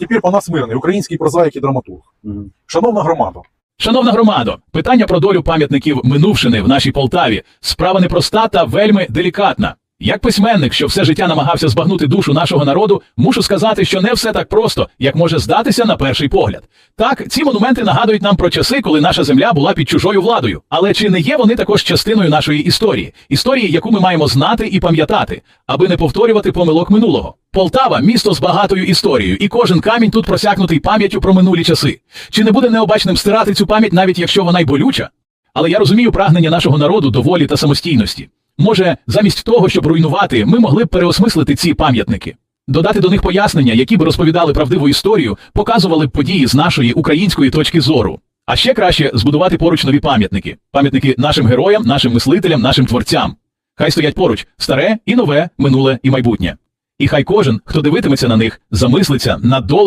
Тепер Панас Мирний, український прозаїк і драматург. Шановна громада, Шановна громадо, питання про долю пам'ятників минувшини в нашій Полтаві справа непроста та вельми делікатна. Як письменник, що все життя намагався збагнути душу нашого народу, мушу сказати, що не все так просто, як може здатися на перший погляд. Так, ці монументи нагадують нам про часи, коли наша земля була під чужою владою. Але чи не є вони також частиною нашої історії, історії, яку ми маємо знати і пам'ятати, аби не повторювати помилок минулого? Полтава місто з багатою історією, і кожен камінь тут просякнутий пам'яттю про минулі часи. Чи не буде необачним стирати цю пам'ять, навіть якщо вона й болюча? Але я розумію прагнення нашого народу до волі та самостійності. Може, замість того, щоб руйнувати, ми могли б переосмислити ці пам'ятники, додати до них пояснення, які б розповідали правдиву історію, показували б події з нашої української точки зору. А ще краще збудувати поруч нові пам'ятники, пам'ятники нашим героям, нашим мислителям, нашим творцям. Хай стоять поруч старе і нове, минуле і майбутнє. І хай кожен, хто дивитиметься на них, замислиться над долею